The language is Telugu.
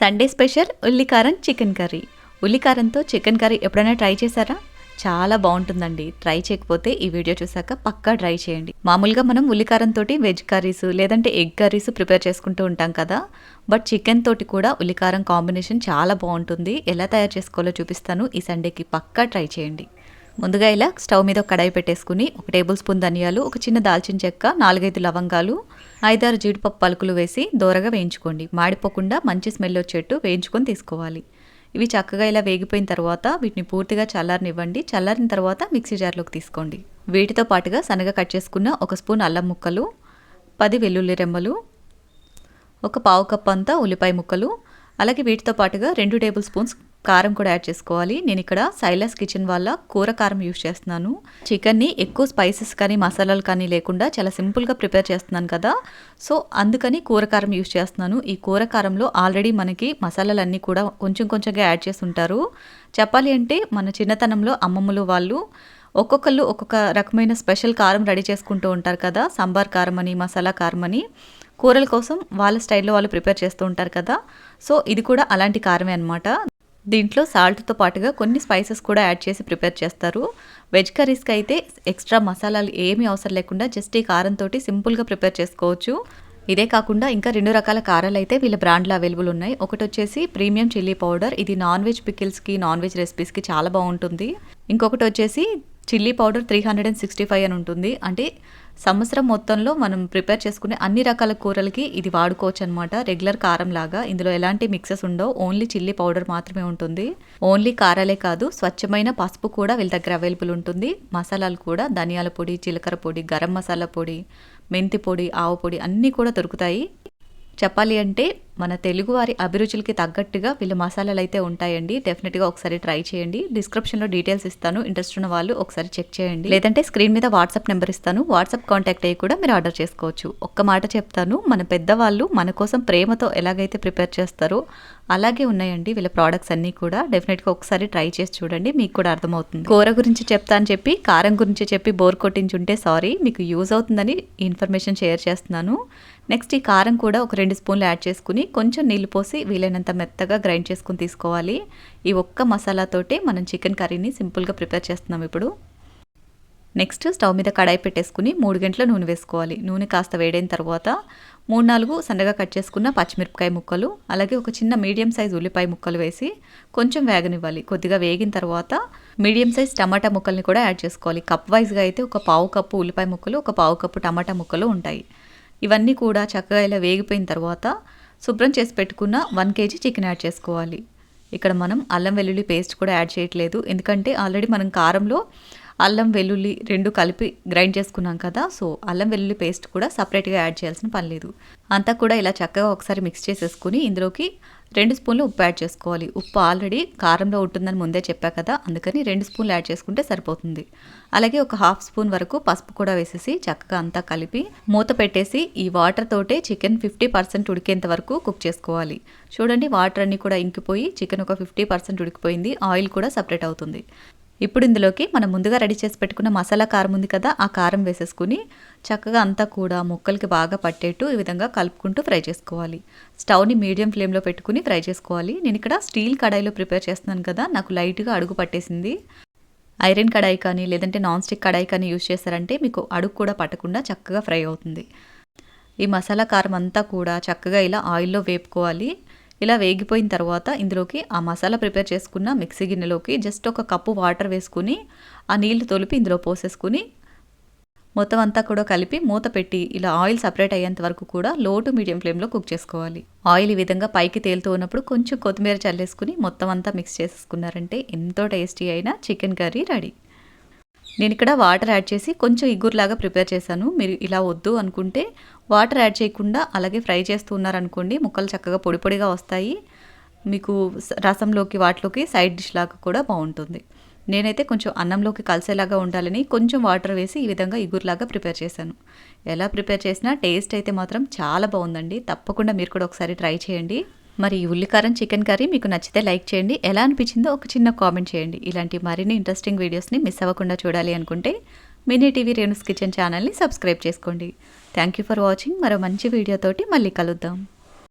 సండే స్పెషల్ ఉల్లికారం చికెన్ కర్రీ. ఉల్లికారంతో చికెన్ కర్రీ ఎప్పుడైనా ట్రై చేశారా? చాలా బాగుంటుందండి. ట్రై చేయకపోతే ఈ వీడియో చూసాక పక్కా ట్రై చేయండి. మామూలుగా మనం ఉల్లికారం తోటి వెజ్ కర్రీస్ లేదంటే ఎగ్ కర్రీస్ ప్రిపేర్ చేసుకుంటూ ఉంటాం కదా. బట్ చికెన్ తోటి కూడా ఉల్లికారం కాంబినేషన్ చాలా బాగుంటుంది. ఎలా తయారు చేసుకోవాలో చూపిస్తాను. ఈ సండేకి పక్కా ట్రై చేయండి. ముందుగా ఇలా స్టవ్ మీద ఒక కడాయి పెట్టేసుకుని ఒక టేబుల్ స్పూన్ ధనియాలు ఒక చిన్న దాల్చిన చెక్క నాలుగైదు లవంగాలు ఐదారు జీడిపప్పు పలుకులు వేసి దోరగా వేయించుకోండి. మాడిపోకుండా మంచి స్మెల్ వచ్చేట్టు వేయించుకొని తీసుకోవాలి. ఇవి చక్కగా ఇలా వేగిపోయిన తర్వాత వీటిని పూర్తిగా చల్లారనివ్వండి. చల్లారిన తర్వాత మిక్సీ జార్లోకి తీసుకోండి. వీటితో పాటుగా సన్నగా కట్ చేసుకున్న ఒక స్పూన్ అల్లం ముక్కలు పది వెల్లుల్లి రెమ్మలు ఒక పావు కప్ అంతా ఉల్లిపాయ ముక్కలు అలాగే వీటితో పాటుగా రెండు టేబుల్ స్పూన్స్ కారం కూడా యాడ్ చేసుకోవాలి. నేను ఇక్కడ సైలస్ కిచెన్ వాళ్ళ కూర కారం యూస్ చేస్తున్నాను. చికెన్ని ఎక్కువ స్పైసెస్ కానీ మసాలాలు కానీ లేకుండా చాలా సింపుల్గా ప్రిపేర్ చేస్తున్నాను కదా. సో అందుకని కూర కారం యూస్ చేస్తున్నాను. ఈ కూర కారంలో ఆల్రెడీ మనకి మసాలాలు అన్నీ కూడా కొంచెం కొంచెంగా యాడ్ చేసి ఉంటారు. చెప్పాలి అంటే మన చిన్నతనంలో అమ్మమ్మలు వాళ్ళు ఒక్కొక్కళ్ళు ఒక్కొక్క రకమైన స్పెషల్ కారం రెడీ చేసుకుంటూ ఉంటారు కదా. సాంబార్ కారం అని మసాలా కారం అని కూరల కోసం వాళ్ళ స్టైల్లో వాళ్ళు ప్రిపేర్ చేస్తూ ఉంటారు కదా. సో ఇది కూడా అలాంటి కారమే అనమాట దీంట్లో సాల్ట్తో పాటుగా కొన్ని స్పైసెస్ కూడా యాడ్ చేసి ప్రిపేర్ చేస్తారు. వెజ్ కర్రీస్కి అయితే ఎక్స్ట్రా మసాలాలు ఏమీ అవసరం లేకుండా జస్ట్ ఈ కారంతో సింపుల్గా ప్రిపేర్ చేసుకోవచ్చు. ఇదే కాకుండా ఇంకా రెండు రకాల కారాలు అయితే వీళ్ళ బ్రాండ్లో అవైలబుల్ ఉన్నాయి. ఒకటి వచ్చేసి ప్రీమియం చిల్లీ పౌడర్. ఇది నాన్ వెజ్ పికిల్స్కి నాన్ వెజ్ రెసిపీస్కి చాలా బాగుంటుంది. ఇంకొకటి వచ్చేసి chilli powder three hundred and sixty five అని ఉంటుంది. అంటే సంవత్సరం మొత్తంలో మనం ప్రిపేర్ చేసుకునే అన్ని రకాల కూరలకి ఇది వాడుకోవచ్చు అనమాట రెగ్యులర్ కారం లాగా ఇందులో ఎలాంటి మిక్సెస్ ఉండవు ఓన్లీ చిల్లీ పౌడర్ మాత్రమే ఉంటుంది. ఓన్లీ కారాలే కాదు స్వచ్ఛమైన పసుపు కూడా వీళ్ళ దగ్గర అవైలబుల్ ఉంటుంది. మసాలాలు కూడా ధనియాల పొడి జీలకర్ర పొడి గరం మసాలా పొడి మెంతి పొడి ఆవు పొడి అన్నీ కూడా దొరుకుతాయి. చెప్పాలి అంటే మన తెలుగువారి అభిరుచులకి తగ్గట్టుగా వీళ్ళ మసాలాలు అయితే ఉంటాయండి డెఫినెట్గా ఒకసారి ట్రై చేయండి. డిస్క్రిప్షన్లో డీటెయిల్స్ ఇస్తాను. ఇంట్రెస్ట్ ఉన్న వాళ్ళు ఒకసారి చెక్ చేయండి. లేదంటే స్క్రీన్ మీద వాట్సాప్ నెంబర్ ఇస్తాను. వాట్సాప్ కాంటాక్ట్ అయ్యి కూడా మీరు ఆర్డర్ చేసుకోవచ్చు. ఒక్క మాట చెప్తాను. మన పెద్దవాళ్ళు మన కోసం ప్రేమతో ఎలాగైతే ప్రిపేర్ చేస్తారో అలాగే ఉన్నాయండి వీళ్ళ ప్రోడక్ట్స్ అన్నీ కూడా. డెఫినెట్గా ఒకసారి ట్రై చేసి చూడండి. మీకు కూడా అర్థమవుతుంది. కూర గురించి చెప్తా అని చెప్పి కారం గురించి చెప్పి బోర్ కొట్టించుంటే సారీ మీకు యూజ్ అవుతుందని ఇన్ఫర్మేషన్ షేర్ చేస్తున్నాను. నెక్స్ట్ ఈ కారం కూడా ఒక రెండు స్పూన్లు యాడ్ చేసుకుని కొంచెం నీళ్ళు పోసి వీలైనంత మెత్తగా గ్రైండ్ చేసుకుని తీసుకోవాలి. ఈ ఒక్క మసాలాతోటే మనం చికెన్ కర్రీని సింపుల్గా ప్రిపేర్ చేస్తున్నాం ఇప్పుడు. నెక్స్ట్ స్టవ్ మీద కడాయి పెట్టేసుకుని మూడు గంటల నూనె వేసుకోవాలి. నూనె కాస్త వేడైన తర్వాత మూడు నాలుగు సన్నగా కట్ చేసుకున్న పచ్చిమిరపకాయ ముక్కలు అలాగే ఒక చిన్న మీడియం సైజ్ ఉల్లిపాయ ముక్కలు వేసి కొంచెం వేగనివ్వాలి. కొద్దిగా వేగిన తర్వాత మీడియం సైజ్ టమాటా ముక్కల్ని కూడా యాడ్ చేసుకోవాలి. కప్ వైజ్గా అయితే ఒక పావు కప్పు ఉల్లిపాయ ముక్కలు ఒక పావు కప్పు టమాటా ముక్కలు ఉంటాయి. ఇవన్నీ కూడా చక్కగా ఇలా వేగిపోయిన తర్వాత శుభ్రం చేసి పెట్టుకున్న వన్ కేజీ చికెన్ యాడ్ చేసుకోవాలి. ఇక్కడ మనం అల్లం వెల్లుల్లి పేస్ట్ కూడా యాడ్ చేయట్లేదు. ఎందుకంటే ఆల్రెడీ మనం కారంలో అల్లం వెల్లుల్లి రెండు కలిపి గ్రైండ్ చేసుకున్నాం కదా సో అల్లం వెల్లుల్లి పేస్ట్ కూడా సపరేట్గా యాడ్ చేయాల్సిన పని లేదు. అంతా కూడా ఇలా చక్కగా ఒకసారి మిక్స్ చేసేసుకుని ఇందులోకి రెండు స్పూన్లు ఉప్పు యాడ్ చేసుకోవాలి. ఉప్పు ఆల్రెడీ కారంలో ఉంటుందని ముందే చెప్పా కదా అందుకని రెండు స్పూన్లు యాడ్ చేసుకుంటే సరిపోతుంది. అలాగే ఒక హాఫ్ స్పూన్ వరకు పసుపు కూడా వేసేసి చక్కగా అంతా కలిపి మూత పెట్టేసి ఈ వాటర్ తోటే చికెన్ ఫిఫ్టీ పర్సెంట్ ఉడికేంత వరకు కుక్ చేసుకోవాలి. చూడండి వాటర్ అన్నీ కూడా ఇంకిపోయి చికెన్ ఒక ఫిఫ్టీ పర్సెంట్ ఉడికిపోయింది ఆయిల్ కూడా సపరేట్ అవుతుంది. ఇప్పుడు ఇందులోకి మనం ముందుగా రెడీ చేసి పెట్టుకున్న మసాలా కారం ఉంది కదా ఆ కారం వేసేసుకుని చక్కగా అంతా కూడా ముక్కలకి బాగా పట్టేట్టు ఈ విధంగా కలుపుకుంటూ ఫ్రై చేసుకోవాలి. స్టవ్ని మీడియం ఫ్లేమ్లో పెట్టుకుని ఫ్రై చేసుకోవాలి. నేను ఇక్కడ స్టీల్ కడాయిలో ప్రిపేర్ చేస్తున్నాను కదా నాకు లైట్గా అడుగు పట్టేసింది. ఐరన్ కడాయి కానీ లేదంటే నాన్ స్టిక్ కడాయి కానీ యూజ్ చేశారంటే మీకు అడుగు కూడా పట్టకుండా చక్కగా ఫ్రై అవుతుంది. ఈ మసాలా కారం అంతా కూడా చక్కగా ఇలా ఆయిల్లో వేపుకోవాలి. ఇలా వేగిపోయిన తర్వాత ఇందులోకి ఆ మసాలా ప్రిపేర్ చేసుకున్న మిక్సీ గిన్నెలోకి జస్ట్ ఒక కప్పు వాటర్ వేసుకుని ఆ నీళ్ళు తొలిపి ఇందులో పోసేసుకుని మొత్తం అంతా కూడా కలిపి మూత పెట్టి ఇలా ఆయిల్ సపరేట్ అయ్యేంత వరకు కూడా లో టు మీడియం ఫ్లేమ్లో కుక్ చేసుకోవాలి. ఆయిల్ ఈ విధంగా పైకి తేలుతూ ఉన్నప్పుడు కొంచెం కొత్తిమీర చల్లేసుకుని మొత్తం అంతా మిక్స్ చేసుకున్నారంటే ఎంతో టేస్టీ అయిన చికెన్ కర్రీ రెడీ. నేను ఇక్కడ వాటర్ యాడ్ చేసి కొంచెం ఇగ్గురులాగా ప్రిపేర్ చేశాను. మీరు ఇలా వద్దు అనుకుంటే వాటర్ యాడ్ చేయకుండా అలాగే ఫ్రై చేస్తూ ఉన్నారనుకోండి ముక్కలు చక్కగా పొడి పొడిగా వస్తాయి. మీకు రసంలోకి వాటిలోకి సైడ్ డిష్ లాగా కూడా బాగుంటుంది. నేనైతే కొంచెం అన్నంలోకి కలిసేలాగా ఉండాలని కొంచెం వాటర్ వేసి ఈ విధంగా ఇగురులాగా ప్రిపేర్ చేశాను. ఎలా ప్రిపేర్ చేసినా టేస్ట్ అయితే మాత్రం చాలా బాగుందండి. తప్పకుండా మీరు కూడా ఒకసారి ట్రై చేయండి. మరి ఈ ఉల్లికారం చికెన్ కర్రీ మీకు నచ్చితే లైక్ చేయండి. ఎలా అనిపించిందో ఒక చిన్న కామెంట్ చేయండి. ఇలాంటి మరిన్ని ఇంట్రెస్టింగ్ వీడియోస్ని మిస్ అవ్వకుండా చూడాలి అనుకుంటే మినీ టీవీ రేణుస్ కిచెన్ ఛానల్ని సబ్స్క్రైబ్ చేసుకోండి. థ్యాంక్ యూ ఫర్ వాచింగ్ మరో మంచి వీడియోతోటి మళ్ళీ కలుద్దాం.